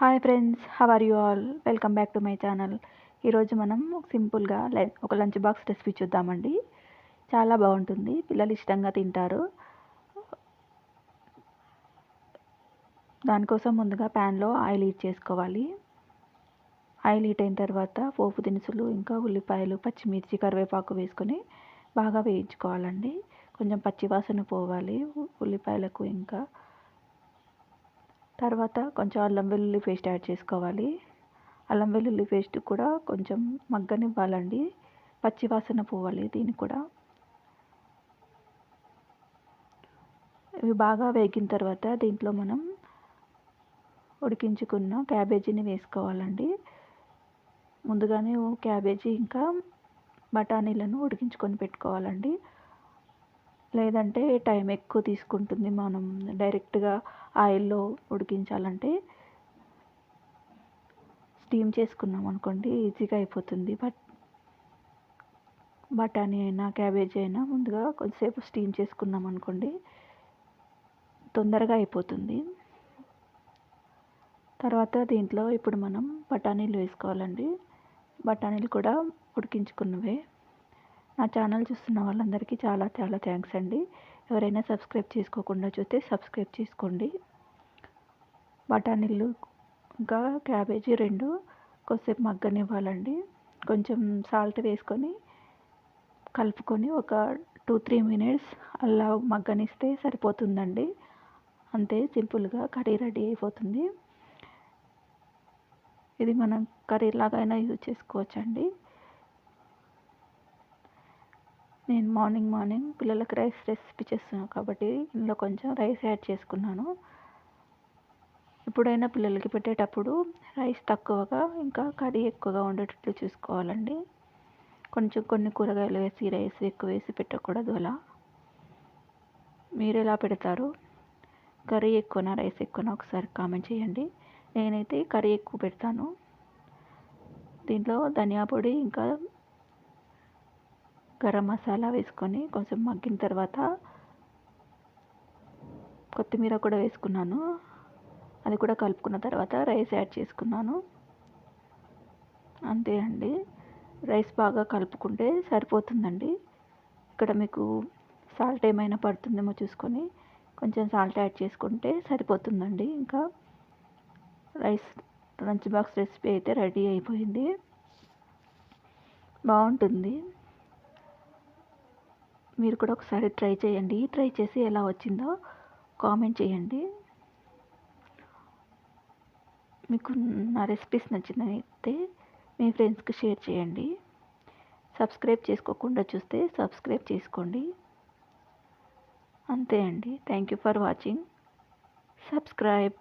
Hi friends how are you all welcome back to my channel ఈరోజు మనం సింపుల్గా ఒక లంచ్ బాక్స్ రెసిపీ చూద్దామండి. చాలా బాగుంటుంది పిల్లలు ఇష్టంగా తింటారు. దానికోసం ముందుగా ప్యాన్లో ఆయిల్ హీట్ చేసుకోవాలి. ఆయిల్ హీట్ అయిన తర్వాత పోపు దినుసులు ఇంకా ఉల్లిపాయలు పచ్చిమిర్చి కరివేపాకు వేసుకొని బాగా వేయించుకోవాలండి. కొంచెం పచ్చివాసన పోవాలి ఉల్లిపాయలకు ఇంకా తర్వాత కొంచెం అల్లం వెల్లుల్లి పేస్ట్ యాడ్ చేసుకోవాలి. అల్లం వెల్లుల్లి పేస్ట్ కూడా కొంచెం మగ్గనివ్వాలండి. పచ్చివాసన పోవాలి దీనికి కూడా. ఇవి బాగా వేగిన తర్వాత దీంట్లో మనం ఉడికించుకున్న క్యాబేజీని వేసుకోవాలండి. ముందుగానే క్యాబేజీ ఇంకా బఠానీలను ఉడికించుకొని పెట్టుకోవాలండి. లేదంటే టైం ఎక్కువ తీసుకుంటుంది మనం డైరెక్ట్గా ఆయిల్లో ఉడికించాలంటే. స్టీమ్ చేసుకున్నాం అనుకోండి ఈజీగా అయిపోతుంది. బట్ బఠానీ అయినా క్యాబేజీ అయినా ముందుగా కొద్దిసేపు స్టీమ్ చేసుకున్నాం అనుకోండి తొందరగా అయిపోతుంది. తర్వాత దీంట్లో ఇప్పుడు మనం బఠానీలు వేసుకోవాలండి. బఠానీలు కూడా ఉడికించుకున్నవే. నా ఛానల్ చూస్తున్న వాళ్ళందరికీ చాలా చాలా థ్యాంక్స్ అండి. ఎవరైనా సబ్స్క్రైబ్ చేసుకోకుండా చూస్తే సబ్స్క్రైబ్ చేసుకోండి. బఠానీలు ఇంకా క్యాబేజీ రెండు కొద్దిసేపు మగ్గనివ్వాలండి. కొంచెం సాల్ట్ వేసుకొని కలుపుకొని ఒక టూ త్రీ మినిట్స్ అలా మగ్గనిస్తే సరిపోతుందండి. అంతే సింపుల్గా కర్రీ రెడీ అయిపోతుంది. ఇది మనం కర్రీ లాగైనా యూజ్ చేసుకోవచ్చండి. నేను మార్నింగ్ మార్నింగ్ పిల్లలకి రైస్ రెసిపీ చేస్తున్నాను కాబట్టి ఇందులో కొంచెం రైస్ యాడ్ చేసుకున్నాను. ఎప్పుడైనా పిల్లలకి పెట్టేటప్పుడు రైస్ తక్కువగా ఇంకా కర్రీ ఎక్కువగా ఉండేటట్లు చూసుకోవాలండి. కొంచెం కొన్ని కూరగాయలు వేసి రైస్ ఎక్కువ వేసి పెట్టకూడదు అలా. మీరు ఎలా పెడతారు? కర్రీ ఎక్కువనా రైస్ ఎక్కువనా? ఒకసారి కామెంట్ చేయండి. నేనైతే కర్రీ ఎక్కువ పెడతాను. దీంట్లో ధనియా పొడి ఇంకా గరం మసాలా వేసుకొని కొంచెం మగ్గిన తర్వాత కొత్తిమీర కూడా వేసుకున్నాను. అది కూడా కలుపుకున్న తర్వాత రైస్ యాడ్ చేసుకున్నాను. అంతే అండి. రైస్ బాగా కలుపుకుంటే సరిపోతుందండి. ఇక్కడ మీకు సాల్ట్ ఏమైనా పడుతుందేమో చూసుకొని కొంచెం సాల్ట్ యాడ్ చేసుకుంటే సరిపోతుందండి. ఇంకా రైస్ లంచ్ బాక్స్ రెసిపీ అయితే రెడీ అయిపోయింది. బాగుంటుంది. మీరు కూడా ఒకసారి ట్రై చేయండి. ట్రై చేసి ఎలా వచ్చిందో కామెంట్ చేయండి. మీకు నా రెసిపీస్ నచ్చినైతే మీ ఫ్రెండ్స్కి షేర్ చేయండి. సబ్స్క్రైబ్ చేసుకోకుండా చూస్తే సబ్స్క్రైబ్ చేసుకోండి. అంతే అండి. Thank you for watching. Subscribe.